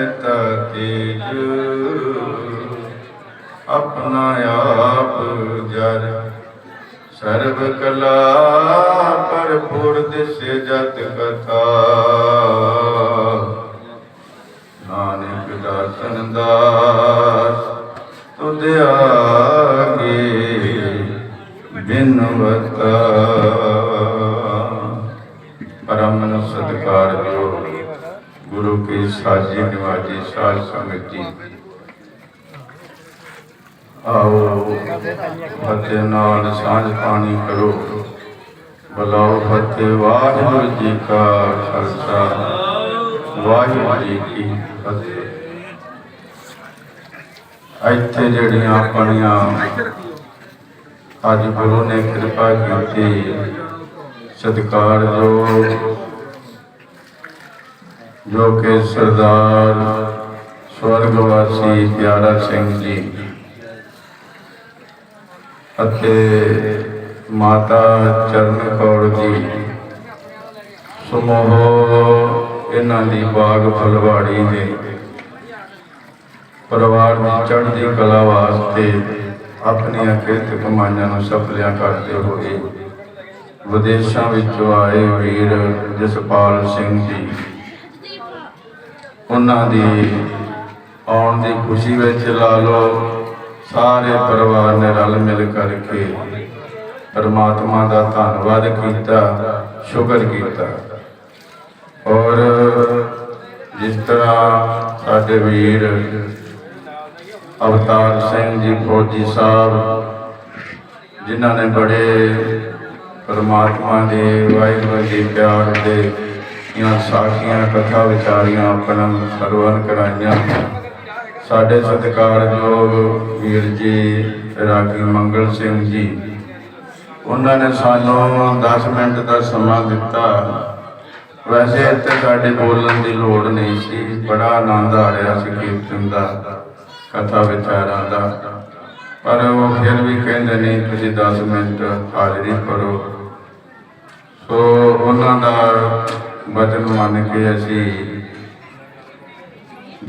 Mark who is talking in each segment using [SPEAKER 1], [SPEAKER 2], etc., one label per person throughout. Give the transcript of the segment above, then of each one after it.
[SPEAKER 1] ਤੇਜ ਆਪਣਾ ਆਪ ਜਰ। ਸਰਬ ਕਲਾ ਭਰਪੂਰ ਦਿਸੇ ਜਤ ਕਥਾ। ਨਾਨਕ ਦਾਸਨ ਦਾਸ ਤੁਧ ਆਗੇ ਬਿਨਵਤਾ ਪਰਮ ਸਤਕਾਰ ਦਿਓ। ਗੁਰੂ ਕੀ ਸਾਜੀ ਨਿਵਾਜੀ ਸਾਧ ਸੰਗਤ ਜੀ। ਆਓ ਫਤਿਹ ਨਾਲ ਸਾਂਝ ਪਾਣੀ ਕਰੋ। ਬਲਾਓ ਫਤਿਹ ਵਾਹਿਗੁਰੂ ਜੀ ਕਾ ਖਾਲਸਾ। ਵਾਹਿਗੁਰੂ ਜੀ ਕੀ ਫਤਿਹ। ਇੱਥੇ ਜਿਹੜੀਆਂ ਆਪਣੀਆਂ ਅੱਜ ਗੁਰੂ ਨੇ ਕਿਰਪਾ ਕੀਤੀ ਸਤਿਕਾਰ ਜੋ ਜੋ ਕਿ ਸਰਦਾਰ ਸਵਰਗਵਾਸੀ ਪਿਆਰਾ ਸਿੰਘ ਜੀ ਅਤੇ ਮਾਤਾ ਚਰਨ ਕੌਰ ਜੀ, ਸਮੂਹ ਇਹਨਾਂ ਦੀ ਬਾਗ ਫਲਵਾੜੀ ਦੇ ਪਰਿਵਾਰ ਦੀ ਚੜ੍ਹਦੀ ਕਲਾ ਵਾਸਤੇ ਆਪਣੀਆਂ ਕਿਰਤ ਕਮਾਈਆਂ ਨੂੰ ਸਫਲਿਆਂ ਕਰਦੇ ਹੋਏ ਵਿਦੇਸ਼ਾਂ ਵਿੱਚੋਂ ਆਏ ਵੀਰ ਜਸਪਾਲ ਸਿੰਘ ਜੀ। ਉਹਨਾਂ ਦੀ ਆਉਣ ਦੀ ਖੁਸ਼ੀ ਵਿੱਚ ਲਾ ਲਓ, ਸਾਰੇ ਪਰਿਵਾਰ ਨੇ ਰਲ ਮਿਲ ਕਰਕੇ ਪਰਮਾਤਮਾ ਦਾ ਧੰਨਵਾਦ ਕੀਤਾ, ਸ਼ੁਕਰ ਕੀਤਾ। ਔਰ ਜਿਸ ਤਰ੍ਹਾਂ ਸਾਡੇ ਵੀਰ ਅਵਤਾਰ ਸਿੰਘ ਜੀ, ਫੌਜੀ ਸਾਹਿਬ, ਜਿਨ੍ਹਾਂ ਨੇ ਬੜੇ ਪਰਮਾਤਮਾ ਦੇ ਵਾਹਿਗੁਰੂ ਜੀ ਪਿਆਰ ਦੇ ਦੀਆਂ ਸਾਖੀਆਂ, ਕਥਾ ਵਿਚਾਰੀਆਂ ਆਪਣਾ ਸਰਵਨ ਕਰਾਈਆਂ। ਸਾਡੇ ਸਤਿਕਾਰਯੋਗ ਵੀਰ ਜੀ, ਰਾਗੀ ਮੰਗਲ ਸਿੰਘ ਜੀ, ਉਹਨਾਂ ਨੇ ਸਾਨੂੰ 10 ਮਿੰਟ ਦਾ ਸਮਾਂ ਦਿੱਤਾ। ਵੈਸੇ ਇੱਥੇ ਸਾਡੇ ਬੋਲਣ ਦੀ ਲੋੜ ਨਹੀਂ ਸੀ, ਬੜਾ ਆਨੰਦ ਆ ਰਿਹਾ ਸੀ ਕੀਰਤਨ ਦਾ, ਕਥਾ ਵਿਚਾਰਾਂ ਦਾ। ਪਰ ਉਹ ਫਿਰ ਵੀ ਕਹਿੰਦੇ ਨਹੀਂ ਤੁਸੀਂ 10 ਮਿੰਟ ਹਾਜ਼ਰੀ ਕਰੋ ਸੋ ਉਹਨਾਂ ਦਾ ਵਚਨ ਮੰਨ ਕੇ ਅਸੀਂ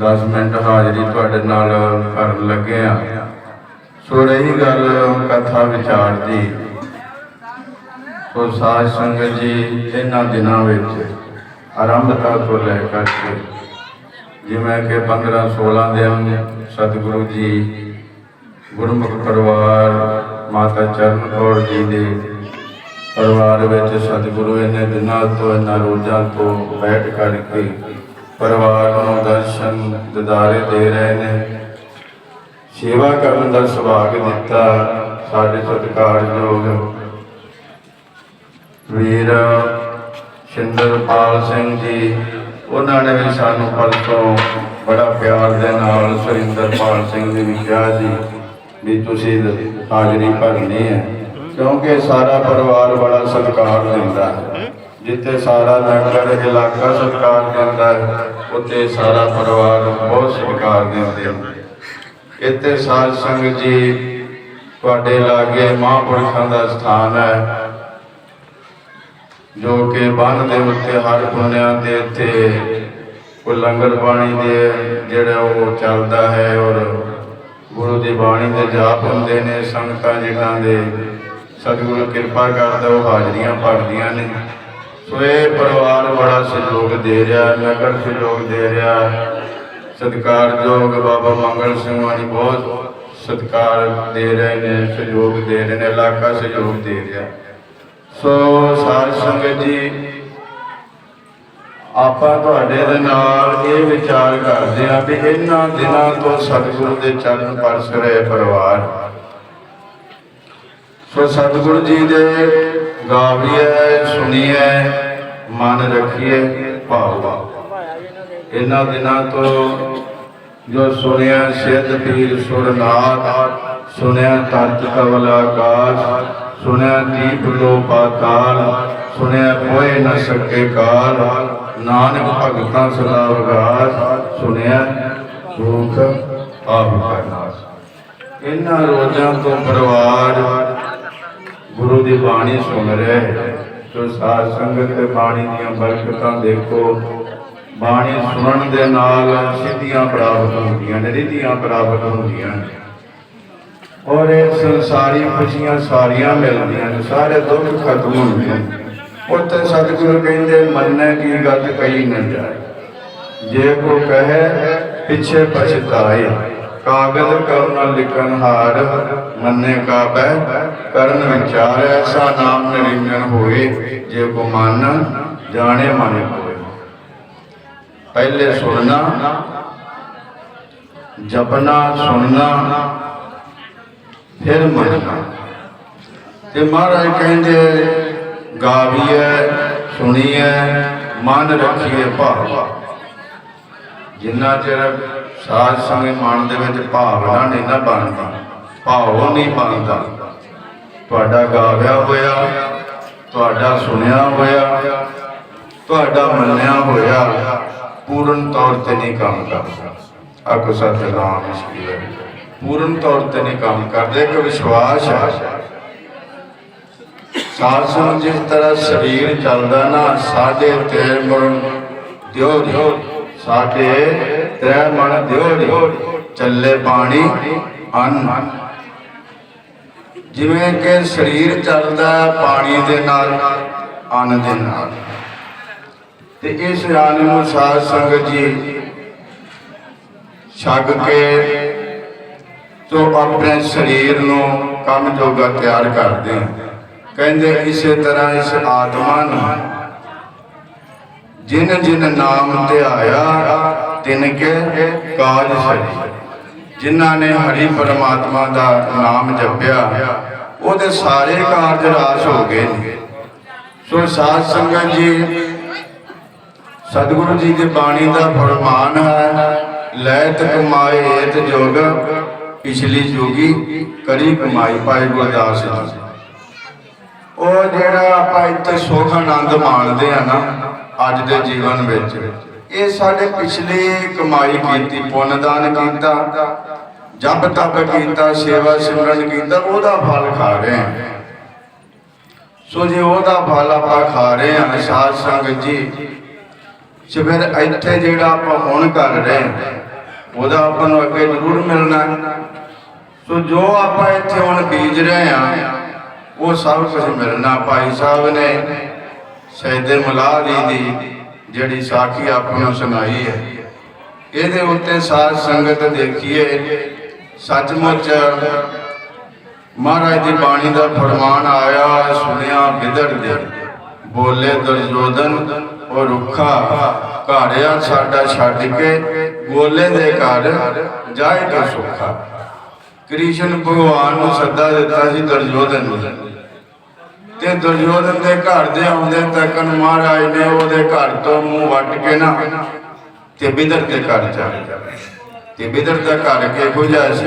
[SPEAKER 1] 10 ਮਿੰਟ ਹਾਜ਼ਰੀ ਤੁਹਾਡੇ ਨਾਲ ਕਰਨ ਲੱਗੇ ਆ ਸੋ ਰਹੀ ਗੱਲ ਕਥਾ ਵਿਚਾਰ ਦੀ, ਸੋ ਸਾਧ ਸੰਗਤ ਜੀ ਇਹਨਾਂ ਦਿਨਾਂ ਵਿੱਚ ਆਰੰਭਤਾ ਤੋਂ ਲੈ ਕਰਕੇ ਜਿਵੇਂ ਕਿ 15 16 ਦਿਨ ਸਤਿਗੁਰੂ ਜੀ, ਗੁਰਮੁਖ ਪਰਿਵਾਰ, ਮਾਤਾ ਚਰਨ ਕੌਰ ਜੀ ਦੇ ਪਰਿਵਾਰ ਵਿੱਚ ਸਤਿਗੁਰੂ ਇਹਨੇ ਦਿਨਾਂ ਤੋਂ ਇਹਨਾਂ ਰੋਜ਼ਾਂ ਤੋਂ ਬੈਠ ਕਰਕੇ ਪਰਿਵਾਰ ਨੂੰ ਦਰਸ਼ਨ ਦਿਦਾਰੇ ਦੇ ਰਹੇ ਨੇ। ਸੇਵਾ ਕਰਨ ਦਾ ਸੁਭਾਗ ਦਿੱਤਾ ਸਾਡੇ ਸਤਿਕਾਰਯੋਗ ਵੀਰ ਸ਼ਿੰਦਰਪਾਲ ਸਿੰਘ ਜੀ। ਉਹਨਾਂ ਨੇ ਵੀ ਸਾਨੂੰ ਪਰਸੋਂ ਬੜਾ ਪਿਆਰ ਦੇ ਨਾਲ ਸੁਰਿੰਦਰਪਾਲ ਸਿੰਘ ਜੀ ਵੀ ਕਿਹਾ ਜੀ ਵੀ ਤੁਸੀਂ ਹਾਜ਼ਰੀ ਭਰਨੀ ਹੈ। ਕਿਉਂਕਿ ਸਾਰਾ ਪਰਿਵਾਰ ਬੜਾ ਸਤਿਕਾਰ ਦਿੰਦਾ ਹੈ। ਜਿੱਥੇ ਸਾਰਾ ਨਗਰ ਇਲਾਕਾ ਸਤਿਕਾਰ ਦਿੰਦਾ ਹੈ, ਉੱਥੇ ਸਾਰਾ ਪਰਿਵਾਰ ਬਹੁਤ ਸਤਿਕਾਰ ਦਿੰਦੇ ਹਨ। ਇੱਥੇ ਸਾਧ ਸੰਗਤ ਜੀ ਤੁਹਾਡੇ ਲਾਗੇ ਮਹਾਂਪੁਰਖਾਂ ਦਾ ਸਥਾਨ ਹੈ, ਜੋ ਕਿ ਬੰਨ ਦੇ ਉੱਤੇ, ਹਰ ਪੁੰਨਿਆਂ ਦੇ ਇੱਥੇ ਕੋਈ ਲੰਗਰ ਪਾਣੀ ਦੇ ਜਿਹੜਾ ਉਹ ਚੱਲਦਾ ਹੈ ਔਰ ਗੁਰੂ ਦੀ ਬਾਣੀ ਦੇ ਜਾਪ ਹੁੰਦੇ ਨੇ, ਸੰਗਤਾਂ ਜਿਨ੍ਹਾਂ ਦੇ ਸਤਿਗੁਰੂ ਕਿਰਪਾ ਕਰਦਾ ਉਹ ਹਾਜ਼ਰੀਆਂ ਭਰਦੀਆਂ ਨੇ। ਸੋ ਇਹ ਪਰਿਵਾਰ ਬੜਾ ਸਹਿਯੋਗ ਦੇ ਰਿਹਾ, ਨਗਰ ਸਹਿਯੋਗ ਦੇ ਰਿਹਾ। ਸਤਿਕਾਰਯੋਗ ਬਾਬਾ ਮੰਗਲ ਸਿੰਘ ਵਾਲੀ ਬਹੁਤ ਸਤਿਕਾਰ ਦੇ ਰਹੇ ਨੇ, ਸਹਿਯੋਗ ਦੇ ਰਹੇ ਨੇ, ਇਲਾਕਾ ਸਹਿਯੋਗ ਦੇ ਰਿਹਾ। ਸੋ ਸਾਧ ਸੰਗਤ ਜੀ, ਆਪਾਂ ਤੁਹਾਡੇ ਦੇ ਨਾਲ ਇਹ ਵਿਚਾਰ ਕਰਦੇ ਆ ਵੀ ਇਹਨਾਂ ਦਿਨਾਂ ਤੋਂ ਸਤਿਗੁਰੂ ਦੇ ਚਰਨ ਪਰਸ ਰਹੇ ਪਰਿਵਾਰ। ਸੋ ਸਤਿਗੁਰੂ ਜੀ ਦੇ ਗਾਵੀਏ ਸੁਣੀਏ ਮਨ ਰੱਖੀਏ ਭਾਵਾ ਇਹਨਾਂ ਦਿਨਾਂ ਤੋਂ ਜੋ ਸੁਣਿਆ ਸਿੱਧ ਪੀਰ ਸੁਰਨਾਥ, ਸੁਣਿਆ ਤਤ ਕਵਲ ਆਕਾਸ਼, ਸੁਣਿਆ ਦੀਪ ਲੋ ਪਾਤਾਲ ਸੁਣਿਆ ਕੋਈ ਨ ਸਕੇ ਕਾਲ, ਨਾਨਕ ਭਗਤਾਂ ਸਦਾ ਵਗਾਸ ਸੁਣਿਆ ਦੁਖ ਆਪ ਕਰਨਾਸ। ਇਹਨਾਂ ਰੋਜ਼ਾਂ ਤੋਂ ਪਰਿਵਾਰ ਗੁਰੂ ਦੀ ਬਾਣੀ ਸੁਣ ਰਿਹਾ ਹੈ ਜੋ ਸਾਧ ਸੰਗਤ ਤੇ ਬਾਣੀ ਦੀਆਂ ਬਰਕਤਾਂ ਦੇਖੋ। ਬਾਣੀ ਸੁਣਨ ਦੇ ਨਾਲ ਸਿੱਧੀਆਂ ਪ੍ਰਾਪਤ ਹੁੰਦੀਆਂ ਨੇ ਰਿੱਧੀਆਂ ਪ੍ਰਾਪਤ ਹੁੰਦੀਆਂ ਨੇ। ਔਰ ਇਹ ਸੰਸਾਰੀ ਖੁਸ਼ੀਆਂ ਸਾਰੀਆਂ ਮਿਲਦੀਆਂ ਨੇ, ਸਾਰੇ ਦੁੱਖ ਖਤਮ ਹੁੰਦੇ ਨੇ। ਉੱਥੇ ਸਤਿਗੁਰੂ ਕਹਿੰਦੇ, ਮੰਨੇ ਕੀ ਗੱਲ ਕਹੀ ਨਾ ਜਾਏ। ਜੇ ਕੋ ਕਹੇ, ਪਿੱਛੇ ਪਛਤਾਏ। ਕਾਗਜ਼ ਕਰਨ ਲਿਖਨ ਹਾਰ, ਮੰਨੇ ਕਾ ਬਹਿ ਕਰਨ ਵਿਚਾਰ ਐਸਾ ਨਾਮ ਨਿਰੰਜਨ ਹੋਏ, ਜੇ ਕੋ ਮਨ, ਜਾਣੇ ਮਨ ਹੋਏ ਪਹਿਲੇ ਸੁਣਨਾ, ਜਪਨਾ ਸੁਣਨਾ, ਫਿਰ ਮੰਨਣਾ। ਤੇ ਮਹਾਰਾਜ ਕਹਿੰਦੇ ਗਾਵੀਏ ਸੁਣੀਏ ਮਨ ਰੱਖੀਏ ਭਾਵ। ਜਿੰਨਾ ਚਿਰ ਸਾਧ ਸੰਗ ਮਨ ਦੇ ਵਿੱਚ ਭਾਵਨਾ ਨਹੀਂ ਨਾ ਬਣਦੀ, ਭਾਵ ਨਹੀਂ ਬਣਦਾ। ਤੁਹਾਡਾ ਗਾਵਿਆ ਹੋਇਆ, ਤੁਹਾਡਾ ਸੁਣਿਆ ਹੋਇਆ, ਤੁਹਾਡਾ ਮੰਨਿਆ ਹੋਇਆ, ਪੂਰਨ ਤੌਰ ਤੇ ਨਹੀਂ ਕੰਮ ਕਰਦਾ। ਆਖੋ ਸਤਿਨਾਮ ਸ਼੍ਰੀ ਪੂਰਨ ਤੌਰ ਤੇ ਨਹੀਂ ਕੰਮ ਕਰਦੇ ਕਿ ਵਿਸ਼ਵਾਸ ਹੈ ਸਾਧ ਜਿਸ ਤਰ੍ਹਾਂ ਸਰੀਰ ਚੱਲਦਾ ਨਾ, ਸਾਡੇ ਤੇ ਮਨ ਦਿਓ ਦਿਓ, ਸਾਡੇ ਤ੍ਰੈ ਮਨ ਦਿਓ ਚੱਲੇ ਪਾਣੀ ਅੰਨ। ਜਿਵੇਂ ਕਿ ਸਰੀਰ ਚੱਲਦਾ ਪਾਣੀ ਦੇ ਨਾਲ, ਅੰਨ ਦੇ ਨਾਲ। ਤੇ ਇਸ ਆਨ ਨੂੰ ਸਾਧ ਸੰਗਤ ਜੀ ਛੱਗ ਕੇ ਤੋ ਆਪਣੇ ਸਰੀਰ ਨੂੰ ਕੰਮ ਜੋਗਾ ਤਿਆਰ ਕਰਦੇ ਆ ਕਹਿੰਦੇ ਇਸੇ ਤਰ੍ਹਾਂ ਇਸ ਆਤਮਾ ਨੂੰ ਜਿਨ ਜਿਨ ਨਾਮ ਧਿਆਇਆ ਤਿਨ ਕੇ ਕਾਜ ਸਰੀ ਜਿਨ੍ਹਾਂ ਨੇ ਹਰੀ ਪਰਮਾਤਮਾ ਦਾ ਨਾਮ ਜਪਿਆ, ਉਹਦੇ ਸਾਰੇ ਕਾਰਜ ਰਾਸ ਹੋ ਗਏ ਨੇ। ਸੋ ਸਾਧ ਸੰਗਤ ਜੀ, ਸਤਿਗੁਰੂ ਜੀ ਦੀ ਬਾਣੀ ਦਾ ਫਰਮਾਨ ਹੈ, ਲੈਤ ਕਮਾਏ ਏਤ ਜੋਗ, ਪਿਛਲੀ ਜੋਗੀ ਕਰੀ ਕਮਾਈ ਪਾਏ ਗੁਰਦਾਸ ਜੀ। ਉਹ ਜਿਹੜਾ ਆਪਾਂ ਇੱਥੇ ਸੁਖ ਆਨੰਦ ਮਾਣਦੇ ਆ ਨਾ, ਅੱਜ ਦੇ ਜੀਵਨ ਵਿੱਚ ਇਹ ਸਾਡੇ ਪਿਛਲੀ ਕਮਾਈ ਕੀਤੀ ਪੁੰਨ ਦਾਨ ਕੀਤਾ, ਜਪ ਤਪ ਕੀਤਾ, ਸੇਵਾ ਸਿਮਰਨ ਕੀਤਾ, ਉਹਦਾ ਫਲ ਖਾ ਰਹੇ ਹਾਂ। ਸੋ ਜੇ ਉਹਦਾ ਫਲ ਆਪਾਂ ਖਾ ਰਹੇ ਹਾਂ, ਸਾਧ ਸੰਗਤ ਜੀ, ਤੇ ਫਿਰ ਇੱਥੇ ਜਿਹੜਾ ਆਪਾਂ ਹੁਣ ਕਰ ਰਹੇ ਹਾਂ, ਉਹਦਾ ਆਪਾਂ ਨੂੰ ਅੱਗੇ ਜ਼ਰੂਰ ਮਿਲਣਾ ਸੋ ਜੋ ਆਪਾਂ ਇੱਥੇ ਹੁਣ ਬੀਜ ਰਹੇ ਹਾਂ, ਉਹ ਸਭ ਕੁਝ ਮਿਲਣਾ, ਭਾਈ ਸਾਹਿਬ ਨੇ ਸੈਦੇ ਮਲਾਦੀ ਦੀ ਜਿਹੜੀ ਸਾਖੀ ਆਪਾਂ ਨੂੰ ਸੁਣਾਈ ਹੈ। ਇਹਦੇ ਉੱਤੇ ਸਾਧ ਸੰਗਤ ਦੇਖੀਏ, ਸੱਚਮੁੱਚ ਮਹਾਰਾਜ ਦੀ ਬਾਣੀ ਦਾ ਫਰਮਾਨ ਆਇਆ, ਸੁਣਿਆ ਬਿਦੜ ਦੇ ਬੋਲੇ ਦੁਰਯੋਧਨ, ਉਹ ਰੁੱਖਾ ਘਾੜਿਆ ਸਾਡਾ ਛੱਡ ਕੇ, ਗੋਲੇ ਦੇ ਘਰ ਜਾਏਗਾ ਸੁੱਖਾ। ਕ੍ਰਿਸ਼ਨ ਭਗਵਾਨ ਨੂੰ ਸੱਦਾ ਦਿੱਤਾ ਸੀ ਦੁਰਯੋਧਨ ਨੂੰ। ਤੇ ਦੁਰਯੋਧਨ ਦੇ ਘਰ ਦੇ ਆਉਂਦੇ ਤੱਕਨ ਮਹਾਰਾਜ ਨੇ ਉਹਦੇ ਘਰ ਤੋਂ ਮੂੰਹ ਵੱਟ ਕੇ ਨਾ ਤੇ ਬਿਦਰ ਦੇ ਘਰ ਚਲੇ ਤੇ ਬਿਦਰ ਦਾ ਘਰ ਕਿਹੋ ਜਿਹਾ ਸੀ।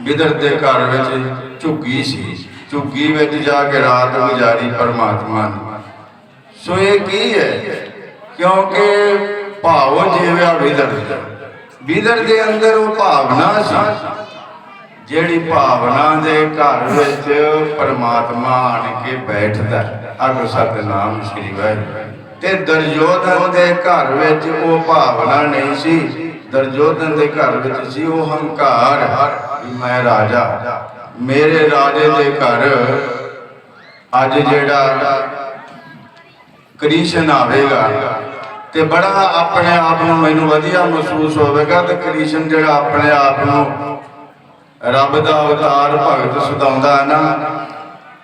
[SPEAKER 1] ਬਿਦਰ ਦੇ ਘਰ ਵਿੱਚ ਝੁੱਗੀ ਸੀ। ਝੁੱਗੀ ਵਿੱਚ ਜਾ ਕੇ ਰਾਤ ਗੁਜ਼ਾਰੀ ਪਰਮਾਤਮਾ ਨੇ ਸੋ ਇਹ ਕੀ ਹੈ? ਕਿਉਂਕਿ ਭਾਵ ਜੀਵਿਆ ਬਿਦਰ ਬਿਦਰ ਦੇ ਅੰਦਰ ਉਹ ਭਾਵਨਾ ਸੀ। ਜਿਹੜੀ ਭਾਵਨਾ ਦੇ ਘਰ ਵਿੱਚ ਪਰਮਾਤਮਾ ਆਣ ਕੇ ਬੈਠਦਾ ਅਗਰ ਸਤਨਾਮ ਸ੍ਰੀ ਵਾਹਿਗੁਰੂ। ਤੇ ਦਰਜੋਧਨ ਦੇ ਘਰ ਵਿੱਚ ਉਹ ਭਾਵਨਾ ਨਹੀਂ ਸੀ ਦਰਜੋਧਨ ਦੇ ਘਰ ਵਿੱਚ ਸੀ ਉਹ ਹੰਕਾਰ ਮੈਂ ਰਾਜਾ, ਮੇਰੇ ਰਾਜੇ ਦੇ ਘਰ ਅੱਜ ਜਿਹੜਾ ਕ੍ਰਿਸ਼ਨ ਆਵੇਗਾ ਤੇ ਬੜਾ ਆਪਣੇ ਆਪ ਨੂੰ ਮੈਨੂੰ ਵਧੀਆ ਮਹਿਸੂਸ ਹੋਵੇਗਾ, ਤੇ ਕ੍ਰਿਸ਼ਨ ਜਿਹੜਾ ਆਪਣੇ ਆਪ ਨੂੰ ਰੱਬ ਦਾ ਅਵਤਾਰ ਭਗਤ ਸੁਦਾਉਂਦਾ ਹੈ ਨਾ,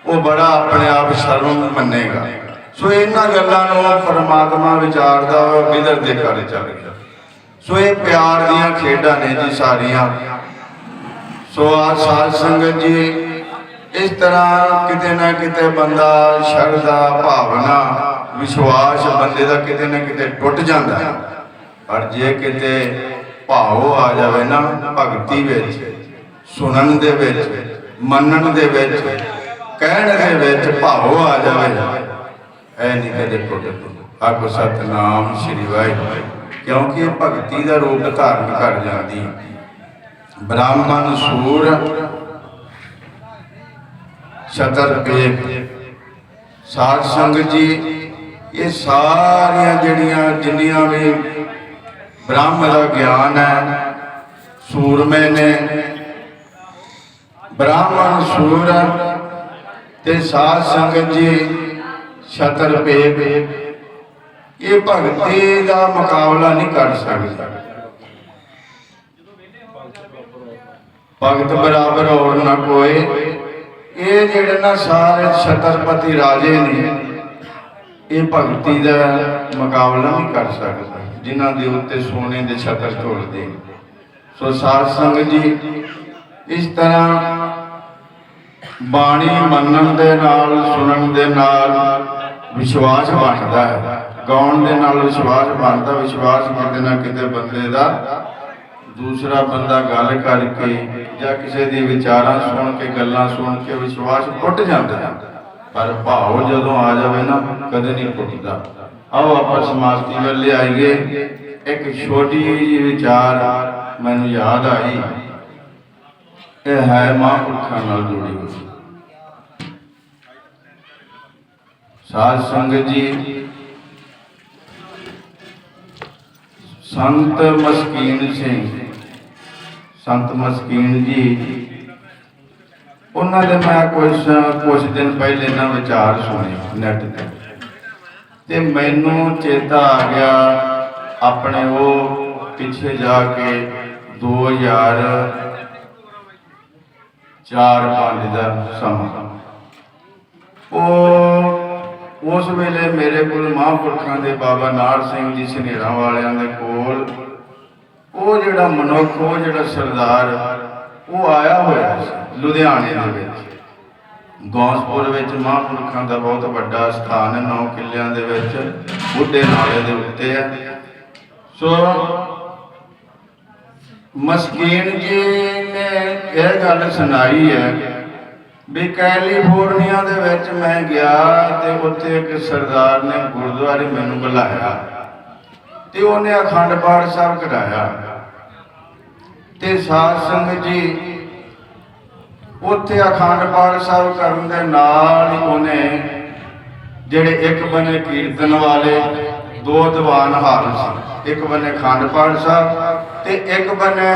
[SPEAKER 1] ਉਹ ਬੜਾ ਆਪਣੇ ਆਪ ਸ਼ਰਮ ਮੰਨੇਗਾ। ਸੋ ਇਹਨਾਂ ਗੱਲਾਂ ਨੂੰ ਪਰਮਾਤਮਾ ਵਿਚਾਰਦਾ ਹੋਇਆ ਬਿਦਰ ਦੇ ਘਰ ਚੱਲ ਗਿਆ। ਸੋ ਇਹ ਪਿਆਰ ਦੀਆਂ ਖੇਡਾਂ ਨੇ ਜੀ ਸਾਰੀਆਂ। ਸੋ ਆ ਸਾਧ ਸੰਗਤ ਜੀ, ਇਸ ਤਰ੍ਹਾਂ ਕਿਤੇ ਨਾ ਕਿਤੇ ਬੰਦਾ ਸ਼ਰਧਾ, ਭਾਵਨਾ, ਵਿਸ਼ਵਾਸ ਬੰਦੇ ਦਾ ਕਿਤੇ ਨਾ ਕਿਤੇ ਟੁੱਟ ਜਾਂਦਾ। ਹੈ ਪਰ ਜੇ ਕਿਤੇ ਭਾਵ ਆ ਜਾਵੇ ਨਾ ਭਗਤੀ ਵਿੱਚ ਸੁਣਨ ਦੇ ਵਿੱਚ, ਮੰਨਣ ਦੇ ਵਿੱਚ, ਕਹਿਣ ਦੇ ਵਿੱਚ ਭਾਵ ਆ ਜਾਵੇ। ਐ ਨਹੀਂ ਕਦੇ ਟੁੱਟਦਾ ਆਖੋ ਸਤਨਾਮ ਸ੍ਰੀ ਵਾਹਿਗੁਰੂ। ਕਿਉਂਕਿ ਇਹ ਭਗਤੀ ਦਾ ਰੂਪ ਧਾਰਨ ਕਰ ਜਾਂਦੀ। ਬ੍ਰਾਹਮਣ ਸੂਰ ਸਤਰ ਪੇਟ ਸਾਧ ਸੰਗਤ ਜੀ, ਇਹ ਸਾਰੀਆਂ ਜਿਹੜੀਆਂ, ਜਿੰਨੀਆਂ ਵੀ ਬ੍ਰਹਮ ਦਾ ਗਿਆਨ ਹੈ, ਸੂਰਮੇ ਨੇ ਬ੍ਰਾਹਮਣ ਸੂਰ ਤੇ ਸਾਧ ਸੰਗਤ ਜੀ ਛਤਰ ਪੇਗ ਇਹ ਭਗਤੀ ਦਾ ਮੁਕਾਬਲਾ ਨਹੀਂ ਕਰ ਸਕਦਾ। ਭਗਤ ਬਰਾਬਰ ਹੋਰ ਨਾ ਕੋਈ। ਇਹ ਜਿਹੜੇ ਨਾ ਸਾਰੇ ਛਤਰਪਤੀ ਰਾਜੇ ਨੇ, ਇਹ ਭਗਤੀ ਦਾ ਮੁਕਾਬਲਾ ਨਹੀਂ ਕਰ ਸਕਦਾ। ਜਿਨ੍ਹਾਂ ਦੇ ਉੱਤੇ ਸੋਨੇ ਦੇ ਛਤਰ ਝੁਲਦੇ ਸੋ ਸਾਧ ਸੰਗਤ ਜੀ ਇਸ ਤਰ੍ਹਾਂ ਬਾਣੀ ਮੰਨਣ ਦੇ ਨਾਲ, ਸੁਣਨ ਦੇ ਨਾਲ ਵਿਸ਼ਵਾਸ ਬਣਦਾ ਹੈ। ਗਾਉਣ ਦੇ ਨਾਲ ਵਿਸ਼ਵਾਸ ਬਣਦਾ, ਵਿਸ਼ਵਾਸ ਕਿਤੇ ਨਾ ਕਿਤੇ ਬੰਦੇ ਦਾ ਦੂਸਰਾ ਬੰਦਾ ਗੱਲ ਕਰਕੇ ਜਾਂ ਕਿਸੇ ਦੀ ਵਿਚਾਰਾਂ ਸੁਣ ਕੇ, ਗੱਲਾਂ ਸੁਣ ਕੇ ਵਿਸ਼ਵਾਸ ਟੁੱਟ ਜਾਂਦਾ ਹੈ। ਪਰ ਭਾਵ ਜਦੋਂ ਆ ਜਾਵੇ ਨਾ, ਕਦੇ ਨਹੀਂ ਟੁੱਟਦਾ। ਆਓ ਆਪਾਂ ਸਮਾਪਤੀ ਵੱਲ ਆਈਏ ਇੱਕ ਛੋਟੀ ਜਿਹੀ ਵਿਚਾਰ ਮੈਨੂੰ ਯਾਦ ਆਈ। ਇਹ ਹੈ ਮਹਾਂਪੁਰਖਾਂ ਨਾਲ ਜੁੜੀ ਹੋਈ। ਸਾਧ ਸੰਗਤ ਜੀ, ਸੰਤ ਮਸਕੀਨ ਸਿੰਘ, ਸੰਤ ਮਸਕੀਨ ਜੀ, ਉਹਨਾਂ ਦੇ ਮੈਂ ਕੁਝ ਕੁਝ ਦਿਨ ਪਹਿਲੇ ਨਾ ਵਿਚਾਰ ਸੁਣੇ ਨੈਟ ਤੇ। ਤੇ ਮੈਨੂੰ ਚੇਤਾ ਆ ਗਿਆ ਆਪਣੇ ਉਹ ਪਿੱਛੇ ਜਾ ਕੇ 2000 ਚਾਰ ਪੰਜ ਦਾ ਸਮਾਂ। ਉਹ ਉਸ ਵੇਲੇ ਮੇਰੇ ਕੋਲ ਮਹਾਂਪੁਰਖਾਂ ਦੇ ਬਾਬਾ ਨਾਰ ਸਿੰਘ ਜੀ ਸਨੇਰਾ ਵਾਲਿਆਂ ਦੇ ਕੋਲ ਉਹ ਜਿਹੜਾ ਮਨੁੱਖ, ਉਹ ਜਿਹੜਾ ਸਰਦਾਰ, ਉਹ ਆਇਆ ਹੋਇਆ ਸੀ ਲੁਧਿਆਣੇ ਦੇ ਵਿੱਚ। ਗੌਸਪੁਰ ਵਿੱਚ ਮਹਾਂਪੁਰਖਾਂ ਦਾ ਬਹੁਤ ਵੱਡਾ ਸਥਾਨ ਹੈ, ਨੌ ਕਿੱਲਿਆਂ ਦੇ ਵਿੱਚ, ਬੁੱਢੇ ਨਾਲੇ ਦੇ ਉੱਤੇ ਹੈ। ਸੋ ਮਸਕੀਨ ਜੀ ਇਹ ਗੱਲ ਸੁਣਾਈ ਹੈ ਵੀ ਕੈਲੀਫੋਰਨੀਆ ਦੇ ਵਿੱਚ ਮੈਂ ਗਿਆ ਤੇ ਉੱਥੇ ਇੱਕ ਸਰਦਾਰ ਨੇ ਗੁਰਦੁਆਰੇ ਮੈਨੂੰ ਬੁਲਾਇਆ ਤੇ ਉਹਨੇ ਅਖੰਡ ਪਾਠ ਸਾਹਿਬ ਕਰਾਇਆ। ਤੇ ਸਾਧ ਸੰਗਤ ਜੀ, ਉੱਥੇ ਅਖੰਡ ਪਾਠ ਸਾਹਿਬ ਕਰਨ ਦੇ ਨਾਲ ਹੀ ਉਹਨੇ ਜਿਹੜੇ ਇੱਕ ਬੰਨੇ ਕੀਰਤਨ ਵਾਲੇ, ਦੋ ਦੀਵਾਨ ਹਾਰ ਸੀ। ਇੱਕ ਬੰਨੇ ਅਖੰਡ ਪਾਠ ਸਾਹਿਬ ਤੇ ਇੱਕ ਬੰਨੇ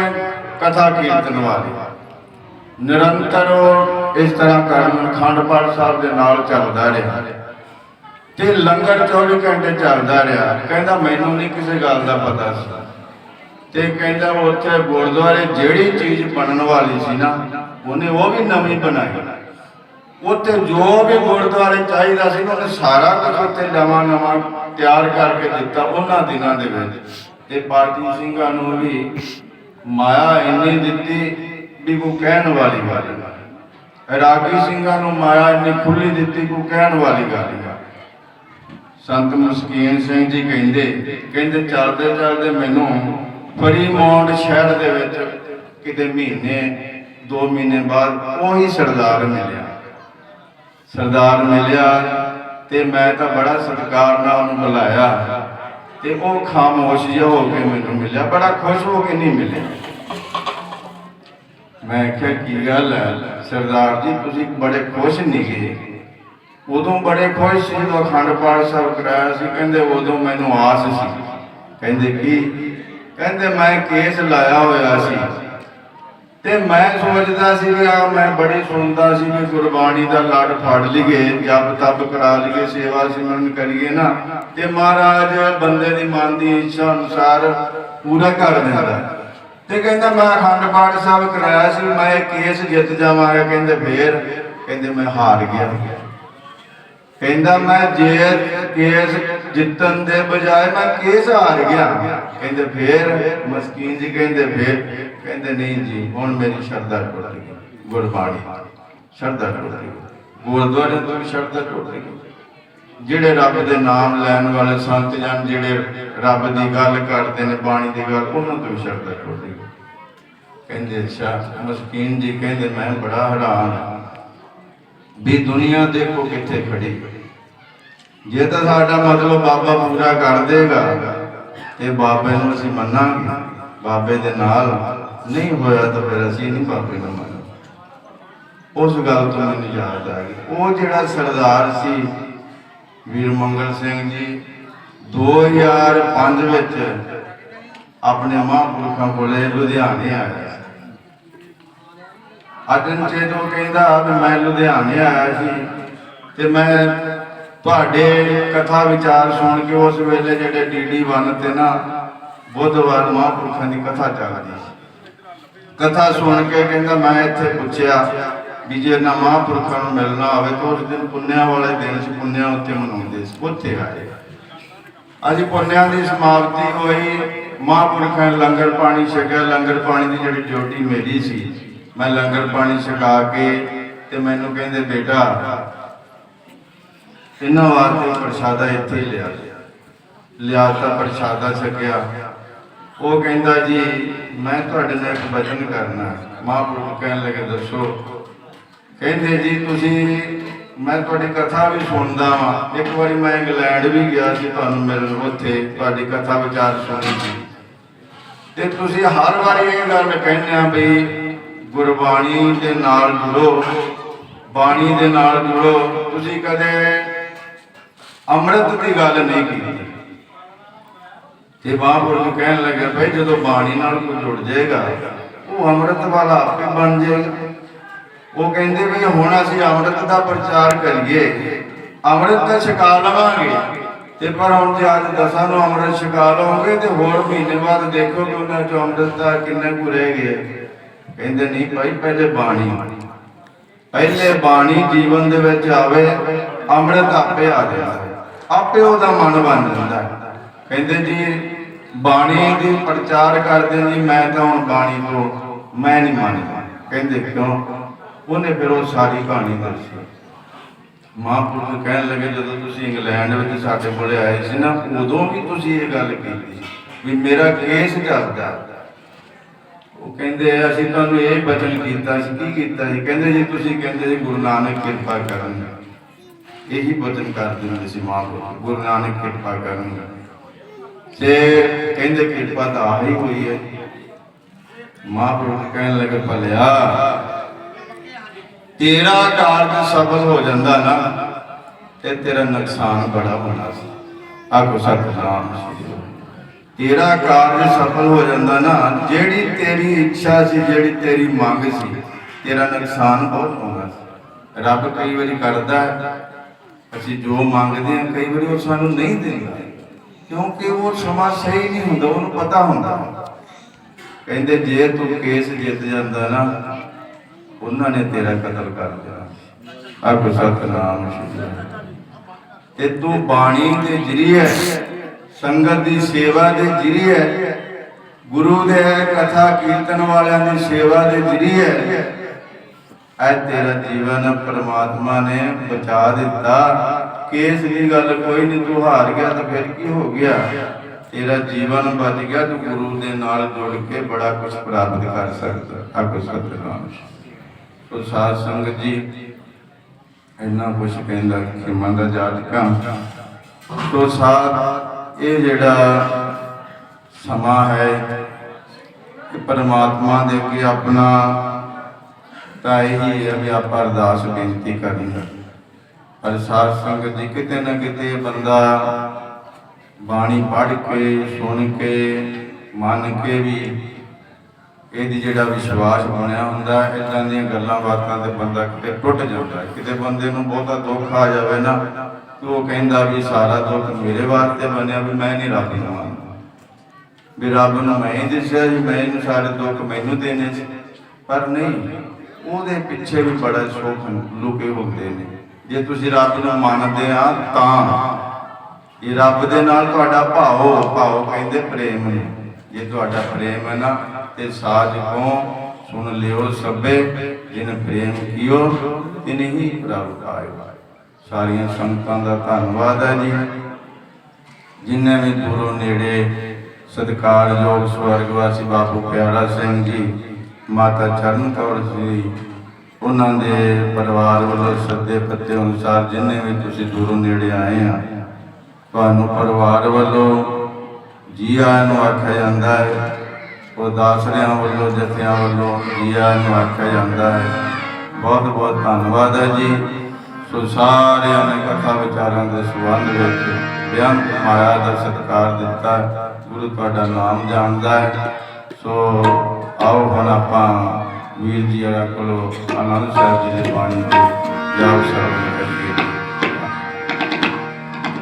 [SPEAKER 1] ਕਥਾ ਕੀਰਤਨ ਵਾਲੇ। ਨਿਰੰਤਰ ਇਸ ਤਰ੍ਹਾਂ ਕਰਨ ਅਖੰਡ ਪਾਠ ਸਾਹਿਬ ਦੇ ਨਾਲ ਚੱਲਦਾ ਰਿਹਾ। ਤੇ ਲੰਗਰ 24 ਘੰਟੇ ਚੱਲਦਾ ਰਿਹਾ। ਕਹਿੰਦਾ, ਮੈਨੂੰ ਨਹੀਂ ਕਿਸੇ ਗੱਲ ਦਾ ਪਤਾ ਸੀ। ਤੇ ਕਹਿੰਦਾ, ਉੱਥੇ ਗੁਰਦੁਆਰੇ ਜਿਹੜੀ ਚੀਜ਼ ਬਣਨ ਵਾਲੀ ਸੀ ਨਾ, ਉਹਨੇ ਉਹ ਵੀ ਨਵੀਂ ਬਣਾਈ। ਉੱਥੇ ਜੋ ਵੀ ਗੁਰਦੁਆਰੇ ਚਾਹੀਦਾ ਸੀ ਉਹਨੇ ਸਾਰਾ ਕੁਝ ਉੱਥੇ ਨਵਾਂ ਨਵਾਂ ਤਿਆਰ ਕਰਕੇ ਦਿੱਤਾ ਉਹਨਾਂ ਦਿਨਾਂ ਦੇ ਵਿੱਚ। ਤੇ ਪਾਰਟੀ ਸਿੰਘਾਂ ਨੂੰ ਵੀ ਮਾਇਆ ਇੰਨੀ ਦਿੱਤੀ ਵੀ ਕੋ ਕਹਿਣ ਵਾਲੀ ਗੱਲ ਨਹੀਂ। ਰਾਗੀ ਸਿੰਘਾਂ ਨੂੰ ਮਾਇਆ ਇੰਨੀ ਖੁੱਲੀ ਦਿੱਤੀ ਕੋ ਕਹਿਣ ਵਾਲੀ ਗੱਲ ਨਹੀਂ। ਸੰਤ ਮਸਕੀਨ ਸਿੰਘ ਜੀ ਕਹਿੰਦੇ ਕਹਿੰਦੇ ਚੱਲਦੇ ਚੱਲਦੇ ਮੈਨੂੰ ਫਰੀ ਫਰੀਮੌਂਟ ਸ਼ਹਿਰ ਦੇ ਵਿੱਚ ਕਿਤੇ ਮਹੀਨੇ 2 ਮਹੀਨੇ ਬਾਅਦ ਉਹੀ ਸਰਦਾਰ ਮਿਲਿਆ। ਸਰਦਾਰ ਮਿਲਿਆ ਤੇ ਮੈਂ ਤਾਂ ਬੜਾ ਸਤਿਕਾਰ ਨਾਲ ਉਹਨੂੰ ਬੁਲਾਇਆ। ਤੇ ਉਹ ਖਾਮੋਸ਼ ਜਿਹਾ ਹੋ ਕੇ ਮੈਨੂੰ ਮਿਲਿਆ, ਬੜਾ ਖੁਸ਼ ਹੋ ਕੇ ਨਹੀਂ ਮਿਲਿਆ। ਮੈਂ ਕਿਹਾ, ਕੀ ਗੱਲ ਹੈ? ਸਰਦਾਰ ਜੀ, ਤੁਸੀਂ ਬੜੇ ਖੁਸ਼ ਨਹੀਂ ਗਏ? ਉਦੋਂ ਬੜੇ ਖੁਸ਼ ਸੀ ਜਦੋਂ ਅਖੰਡ ਪਾਠ ਸਾਹਿਬ ਕਰਾਇਆ ਸੀ, ਕਹਿੰਦੇ ਉਦੋਂ ਮੈਨੂੰ ਆਸ ਸੀ। ਕਹਿੰਦੇ, ਕੀ? ਕਹਿੰਦੇ, ਮੈਂ ਕੇਸ ਲਾਇਆ ਹੋਇਆ ਸੀ। ਤੇ ਮੈਂ ਸੋਚਦਾ ਸੀ ਮੈਂ ਬੜੀ ਸੁਣਦਾ ਸੀ ਵੀ ਗੁਰਬਾਣੀ ਦਾ ਲੜ ਫੜ ਲਈਏ, ਜਪ ਤਪ ਕਰਾ ਲਈਏ, ਸੇਵਾ ਸਿਮਰਨ ਕਰੀਏ ਨਾ। ਤੇ ਮਹਾਰਾਜ ਬੰਦੇ ਦੀ ਮਨ ਦੀ ਇੱਛਾ ਅਨੁਸਾਰ ਪੂਰਾ ਕਰ ਦਿੰਦਾ। ਤੇ ਕਹਿੰਦਾ ਮੈਂ ਅਖੰਡ ਪਾਠ ਸਾਹਿਬ ਕਰਾਇਆ ਸੀ, ਮੈਂ ਇਹ ਕੇਸ ਜਿੱਤ ਜਾਵਾਂਗਾ, ਕਹਿੰਦੇ ਫੇਰ, ਕਹਿੰਦੇ ਮੈਂ ਹਾਰ ਗਿਆ। ਕਹਿੰਦਾ ਮੈਂ ਜੇ ਕੇਸ ਜਿੱਤਣ ਦੇ ਬਜਾਏ ਮੈਂ ਕੇਸ ਹਾਰ ਗਿਆ। ਕਹਿੰਦੇ ਫੇਰ? ਮਸਕੀਨ ਜੀ ਕਹਿੰਦੇ ਫੇਰ। ਕਹਿੰਦੇ ਨਹੀਂ ਜੀ, ਹੁਣ ਮੇਰੀ ਸ਼ਰਧਾ ਟੁੱਟ ਗਈ। ਗੁਰਬਾਣੀ। ਸ਼ਰਧਾ ਟੁੱਟ ਗਈ। ਗੁਰਦੁਆਰੇ ਤੋਂ ਵੀ ਸ਼ਰਧਾ ਟੁੱਟ ਗਈ। ਜਿਹੜੇ ਰੱਬ ਦੇ ਨਾਮ ਲੈਣ ਵਾਲੇ ਸੰਤ ਜਨ ਜਿਹੜੇ ਰੱਬ ਦੀ ਗੱਲ ਕਰਦੇ ਨੇ, ਬਾਣੀ ਦੀ ਗੱਲ, ਉਹਨਾਂ ਤੋਂ ਵੀ ਸ਼ਰਧਾ ਟੁੱਟ ਗਈ। ਕਹਿੰਦੇ ਅੱਛਾ, ਮਸਕੀਨ ਜੀ ਕਹਿੰਦੇ, ਮੈਂ ਬੜਾ ਹੈਰਾਨ ਹਾਂ। ਵੀ ਦੁਨੀਆ ਦੇਖੋ ਕਿੱਥੇ ਖੜੀ। ਜੇ ਤਾਂ ਸਾਡਾ ਮਤਲਬ ਬਾਬਾ ਪੂਰਾ ਕਰ ਦੇਗਾ, ਤੇ ਬਾਬੇ ਨੂੰ ਅਸੀਂ ਮੰਨਾਂਗੇ। ਬਾਬੇ ਦੇ ਨਾਲ ਨਹੀਂ ਹੋਇਆ ਤਾਂ ਫਿਰ ਅਸੀਂ ਨਹੀਂ ਬਾਬੇ ਨੂੰ ਮੰਨਾਂਗੇ ਉਸ ਗੱਲ ਤੋਂ ਮੈਨੂੰ ਯਾਦ ਆ ਗਈ। ਉਹ ਜਿਹੜਾ ਸਰਦਾਰ ਸੀ ਵੀਰ ਮੰਗਲ ਸਿੰਘ ਜੀ 2005 ਵਿੱਚ ਆਪਣੇ ਮਹਾਂਪੁਰਖਾਂ ਕੋਲੇ ਲੁਧਿਆਣੇ ਆ ਗਿਆ ਅਜਨ ਚੇਤੋ ਕਹਿੰਦਾ ਵੀ ਮੈਂ ਲੁਧਿਆਣੇ ਆਇਆ ਸੀ ਤੇ ਮੈਂ ਤੁਹਾਡੇ ਕਥਾ ਵਿਚਾਰ ਸੁਣ ਕੇ ਉਸ ਵੇਲੇ ਜਿਹੜੇ ਡੀਡੀ ਵਨ ਤੇ ਨਾ ਬੁੱਧਵਾਰ ਮਹਾਂਪੁਰਖਾਂ ਦੀ ਕਥਾ ਚੱਲਦੀ ਸੀ। ਕਥਾ ਸੁਣ ਕੇ ਕਹਿੰਦਾ ਮੈਂ ਇੱਥੇ ਪੁੱਛਿਆ ਵੀ ਜੇ ਨਾ ਮਹਾਂਪੁਰਖਾਂ ਨੂੰ ਮਿਲਣਾ ਹੋਵੇ ਤਾਂ ਉਸ ਦਿਨ ਪੁੰਨਿਆ ਵਾਲੇ ਦਿਨ ਸੀ ਪੁੰਨਿਆ ਉੱਤੇ ਮਨਾਉਂਦੇ ਸੀ, ਉੱਥੇ ਆਏ। ਅੱਜ ਪੁੰਨਿਆ ਦੀ ਸਮਾਪਤੀ ਹੋਈ, ਮਹਾਂਪੁਰਖਾਂ ਨੇ ਲੰਗਰ ਪਾਣੀ ਛਕਿਆ, ਲੰਗਰ ਪਾਣੀ ਦੀ ਜਿਹੜੀ ਡਿਊਟੀ ਮੇਰੀ ਸੀ ਮੈਂ ਲੰਗਰ ਪਾਣੀ ਛਕਾ ਕੇ ਤੇ ਮੈਨੂੰ ਕਹਿੰਦੇ, ਬੇਟਾ, ਇਹਨਾਂ ਵਾਸਤੇ ਪ੍ਰਸ਼ਾਦਾ ਇੱਥੇ ਹੀ ਲਿਆ ਲਿਆ ਤਾਂ ਪ੍ਰਸ਼ਾਦਾ ਛਕਿਆ। ਉਹ ਕਹਿੰਦਾ, ਜੀ, ਮੈਂ ਤੁਹਾਡੇ ਨਾਲ ਇੱਕ ਵਚਨ ਕਰਨਾ ਮਹਾਂਪੁਰਖ ਕਹਿਣ ਲੱਗੇ, ਦੱਸੋ। ਕਹਿੰਦੇ, ਜੀ, ਤੁਸੀਂ, ਮੈਂ ਤੁਹਾਡੀ ਕਥਾ ਵੀ ਸੁਣਦਾ ਵਾਂ। ਇੱਕ ਵਾਰੀ ਮੈਂ ਇੰਗਲੈਂਡ ਵੀ ਗਿਆ ਸੀ ਤੁਹਾਨੂੰ ਮਿਲਣ ਉੱਥੇ, ਤੁਹਾਡੀ ਕਥਾ ਵਿਚਾਰ ਸੁਣੀ ਸੀ ਤੇ ਤੁਸੀਂ ਹਰ ਵਾਰੀ ਇਹ ਗੱਲ ਕਹਿੰਦੇ ਆ ਵੀ ਗੁਰਬਾਣੀ ਦੇ ਨਾਲ ਜੁੜੋ। ਬਾਣੀ ਦੇ ਨਾਲ ਜੁੜੋ। ਤੁਸੀਂ ਕਦੇ ਅੰਮ੍ਰਿਤ ਦੀ ਗੱਲ ਨਹੀਂ ਕੀਤੀ। ਤੇ ਮਹਾਂਪੁਰਖ ਕਹਿਣ ਲੱਗੇ ਭਾਈ ਜਦੋਂ ਬਾਣੀ ਨਾਲ ਕੋਈ ਜੁੜ ਜਾਏਗਾ, ਉਹ ਅੰਮ੍ਰਿਤ ਵਾਲਾ ਆਪੇ ਬਣ ਜਾਏਗਾ। ਉਹ ਕਹਿੰਦੇ ਵੀ ਹੁਣ ਅਸੀਂ ਅੰਮ੍ਰਿਤ ਦਾ ਪ੍ਰਚਾਰ ਕਰੀਏ। ਅੰਮ੍ਰਿਤ ਤਾਂ ਛਕਾ ਲਵਾਂਗੇ। ਤੇ ਪਰ ਹੁਣ ਜੇ ਅੱਜ ਦਸਾਂ ਨੂੰ ਅੰਮ੍ਰਿਤ ਛਕਾ ਲਵਾਂਗੇ ਤੇ ਹੋਰ ਮਹੀਨੇ ਬਾਅਦ ਦੇਖੋ ਕਿ ਉਹਨਾਂ ਚੋਂ ਅੰਮ੍ਰਿਤ ਦਾ ਕਿੰਨੇ ਕੁ ਰਹਿ ਗਏ ਕਹਿੰਦੇ ਨਹੀਂ ਭਾਈ, ਪਹਿਲੇ ਬਾਣੀ। ਪਹਿਲੇ ਬਾਣੀ ਜੀਵਨ ਦੇ ਵਿੱਚ ਆਵੇ, ਅੰਮ੍ਰਿਤ ਆਪੇ ਆ ਜਾਂਦਾ ਆਪੇ ਉਹਦਾ ਮਨ ਬਣ ਜਾਂਦਾ ਕਹਿੰਦੇ ਜੀ, ਬਾਣੀ ਦੀ ਪ੍ਰਚਾਰ ਕਰਦੇ ਜੀ, ਮੈਂ ਤਾਂ ਹੁਣ ਬਾਣੀ ਤੋਂ, ਮੈਂ ਨਹੀਂ ਮੰਨਦਾ। ਕਹਿੰਦੇ ਕਿਉਂ? ਉਹਨੇ ਫਿਰ ਉਹ ਸਾਰੀ ਕਹਾਣੀ ਦੱਸੀ। ਮਹਾਂਪੁਰਖ ਕਹਿਣ ਲੱਗੇ, ਜਦੋਂ ਤੁਸੀਂ ਇੰਗਲੈਂਡ ਵਿੱਚ ਸਾਡੇ ਕੋਲੇ ਆਏ ਸੀ ਨਾ, ਉਦੋਂ ਵੀ ਤੁਸੀਂ ਇਹ ਗੱਲ ਕੀਤੀ ਵੀ ਮੇਰਾ ਕੇਸ ਚੱਲਦਾ ਉਹ ਕਹਿੰਦੇ ਅਸੀਂ ਤੁਹਾਨੂੰ ਇਹ ਬਚਨ ਕੀਤਾ ਸੀ, ਕੀ ਕੀਤਾ ਸੀ? ਕਹਿੰਦੇ ਜੀ, ਤੁਸੀਂ ਕਹਿੰਦੇ ਜੀ, ਗੁਰੂ ਨਾਨਕ ਕਿਰਪਾ ਕਰਨ ਇਹੀ ਬਚਨ ਕਰ ਦਿੰਦੇ ਸੀ ਮਹਾਂਪੁਰਖ ਗੁਰੂ ਨਾਨਕ ਕਿਰਪਾ ਕਰਨਗੇ। ਤੇ ਕਹਿੰਦੇ ਕਿਰਪਾ ਤਾਂ ਆ ਹੀ ਹੋਈ ਹੈ। ਮਹਾਂਪੁਰਖ ਕਹਿਣ ਲੱਗੇ, ਭਲਿਆ, ਤੇਰਾ ਕਾਰਜ ਸਫਲ ਹੋ ਜਾਂਦਾ ਨਾ, ਤੇ ਤੇਰਾ ਨੁਕਸਾਨ ਬੜਾ ਹੋਣਾ ਸੀ। ਆਖੋ ਸਤਿਨਾਮ ਸ੍ਰੀ ਤੇਰਾ ਕਾਰਜ ਸਫਲ ਹੋ ਜਾਂਦਾ ਨਾ, ਜਿਹੜੀ ਤੇਰੀ ਇੱਛਾ ਸੀ, ਜਿਹੜੀ ਤੇਰੀ ਮੰਗ ਸੀ, ਤੇਰਾ ਨੁਕਸਾਨ ਬਹੁਤ ਹੋਣਾ ਸੀ ਰੱਬ ਕਈ ਵਾਰੀ ਕਰਦਾ ਹੈ। ਅਸੀਂ ਜੋ ਮੰਗਦੇ ਹਾਂ, ਕਈ ਵਾਰੀ ਉਹ ਸਾਨੂੰ ਨਹੀਂ ਦਿੰਦਾ। ਕਿਉਂਕਿ ਉਹ ਸਮਾਂ ਸਹੀ ਨਹੀਂ ਹੁੰਦਾ, ਉਹਨੂੰ ਪਤਾ ਹੁੰਦਾ। ਕਹਿੰਦੇ, ਜੇ ਤੂੰ ਕੇਸ ਜਿੱਤ ਜਾਂਦਾ ਨਾ, ਉਹਨਾਂ ਨੇ ਤੇਰਾ ਕਤਲ ਕਰ ਦੇਣਾ ਆਖੋ ਸਤਨਾਮ ਸ਼੍ਰੀ ਤੇ ਤੂੰ ਬਾਣੀ ਦੇ ਜਰੀਏ ਸੰਗਤ ਦੀ ਸੇਵਾ ਦੇ ਜਰੀਏ ਗੁਰੂ ਦੇ ਕਥਾ ਕੀਰਤਨ ਵਾਲਿਆਂ ਦੀ ਸੇਵਾ ਦੇ ਜਰੀਏ ਐ ਤੇਰਾ ਜੀਵਨ ਪ੍ਰਮਾਤਮਾ ਨੇ ਬਚਾ ਦਿੱਤਾ। ਕੇਸ ਦੀ ਗੱਲ ਕੋਈ ਨਹੀਂ ਤੂੰ ਹਾਰ ਗਿਆ ਤਾਂ ਫਿਰ ਕੀ ਹੋ ਗਿਆ? ਤੇਰਾ ਜੀਵਨ ਬਚ ਗਿਆ ਤੂੰ ਗੁਰੂ ਦੇ ਨਾਲ ਜੁੜ ਕੇ ਬੜਾ ਕੁਝ ਪ੍ਰਾਪਤ ਕਰ ਸਕਦਾ। ਆਖੋ ਸਤਿਨਾਮ ਸੋ ਸਾਧ ਸੰਗਤ ਜੀ, ਇੰਨਾ ਕੁਝ ਕਹਿੰਦਾ ਕਿ ਮਨ ਦਾ ਜਾਤਕਾ ਸੋ ਸਾਧ ਇਹ ਜਿਹੜਾ ਸਮਾਂ ਹੈ ਇਹ ਪਰਮਾਤਮਾ ਦੇ ਅੱਗੇ ਆਪਣਾ ਤਾਂ ਇਹੀ ਹੈ ਵੀ ਆਪਾਂ ਅਰਦਾਸ ਬੇਨਤੀ ਕਰਨੀ ਪਰ ਸਾਧ ਸੰਗਤ ਜੀ, ਕਿਤੇ ਨਾ ਕਿਤੇ ਬੰਦਾ ਬਾਣੀ ਪੜ੍ਹ ਕੇ, ਸੁਣ ਕੇ, ਮੰਨ ਕੇ ਵੀ ਇਹਦੀ ਜਿਹੜਾ ਵਿਸ਼ਵਾਸ ਬਣਿਆ ਹੁੰਦਾ, ਇਦਾਂ ਦੀਆਂ ਗੱਲਾਂ ਬਾਤਾਂ ਤੇ ਬੰਦਾ ਕਿਤੇ ਟੁੱਟ ਜਾਂਦਾ ਹੈ। ਕਿਤੇ ਬੰਦੇ ਨੂੰ ਬਹੁਤਾ ਦੁੱਖ ਆ ਜਾਵੇ ਨਾ ਤੇ ਉਹ ਕਹਿੰਦਾ ਵੀ ਸਾਰਾ ਦੁੱਖ ਮੇਰੇ ਵਾਸਤੇ ਬਣਿਆ ਵੀ ਮੈਂ ਨਹੀਂ ਰੱਬ ਨੂੰ ਮੰਨਦਾ? ਵੀ ਰੱਬ ਨੂੰ ਮੈਂ ਹੀ ਦੱਸਿਆ ਜੀ, ਮੈਂ ਇਹਨੂੰ ਸਾਰੇ ਦੁੱਖ ਮੈਨੂੰ ਦੇਣੇ ਸੀ ਪਰ ਨਹੀਂ, ਉਹਦੇ ਪਿੱਛੇ ਵੀ ਬੜਾ ਸੁੱਖ ਲੁਕੇ ਹੁੰਦੇ ਨੇ। ਜੇ ਤੁਸੀਂ ਰੱਬ ਨੂੰ ਮੰਨਦੇ ਆ ਤਾਂ ਇਹ ਰੱਬ ਦੇ ਨਾਲ ਤੁਹਾਡਾ ਭਾਵ ਭਾਵ ਕਹਿੰਦੇ ਪ੍ਰੇਮ ਨੇ। ਜੇ ਤੁਹਾਡਾ ਪ੍ਰੇਮ ਹੈ ਨਾ, ਤੇ ਸਾਜ ਕੋ ਸੁਣ ਲਿਓ ਸਭੇ, ਜਿਨ ਪ੍ਰੇਮ ਕੀਓ, ਤਿਨ ਹੀ ਪ੍ਰਭ ਆਇਓ। ਸਾਰੀਆਂ ਸੰਗਤਾਂ ਦਾ ਧੰਨਵਾਦ ਹੈ ਜੀ। ਜਿਨ੍ਹਾਂ ਵੀ ਦੂਰੋਂ ਨੇੜੇ ਸਤਿਕਾਰਯੋਗ ਸਵਰਗਵਾਸੀ ਬਾਪੂ ਪਿਆਰਾ ਸਿੰਘ ਜੀ, ਮਾਤਾ ਚਰਨ ਕੌਰ ਜੀ, ਉਹਨਾਂ ਦੇ ਪਰਿਵਾਰ ਵੱਲੋਂ ਸੱਦੇ ਪੱਤੇ ਅਨੁਸਾਰ ਜਿੰਨੇ ਵੀ ਤੁਸੀਂ ਦੂਰੋਂ ਨੇੜੇ ਆਏ ਆ, ਤੁਹਾਨੂੰ ਪਰਿਵਾਰ ਵੱਲੋਂ ਜੀ ਆਇਆਂ ਨੂੰ ਆਖਿਆ ਜਾਂਦਾ ਹੈ। ਉਹ ਦਾਸਰਿਆਂ ਵੱਲੋਂ, ਜਥਿਆਂ ਵੱਲੋਂ ਜੀ ਆਇਆਂ ਨੂੰ ਆਖਿਆ ਜਾਂਦਾ ਹੈ। ਬਹੁਤ ਬਹੁਤ ਧੰਨਵਾਦ ਹੈ ਜੀ। ਸੋ ਸਾਰਿਆਂ ਨੇ ਕਥਾ ਵਿਚਾਰਾਂ ਦੇ ਸੰਬੰਧ ਵਿੱਚ ਬੇਅੰਤ ਮਾਇਆ ਦਾ ਸਤਿਕਾਰ ਦਿੱਤਾ ਗੁਰੂ ਤੁਹਾਡਾ ਨਾਮ ਜਾਣਦਾ ਹੈ। ਸੋ ਆਓ ਹੁਣ ਆਪਾਂ ਵੀਰ ਜੀ ਵਾਲਾ ਕੋਲੋਂ ਆਨੰਦ ਸਾਹਿਬ ਜੀ ਦੀ ਬਾਣੀ ਤੇ ਜਾਪ ਸਰਵਣ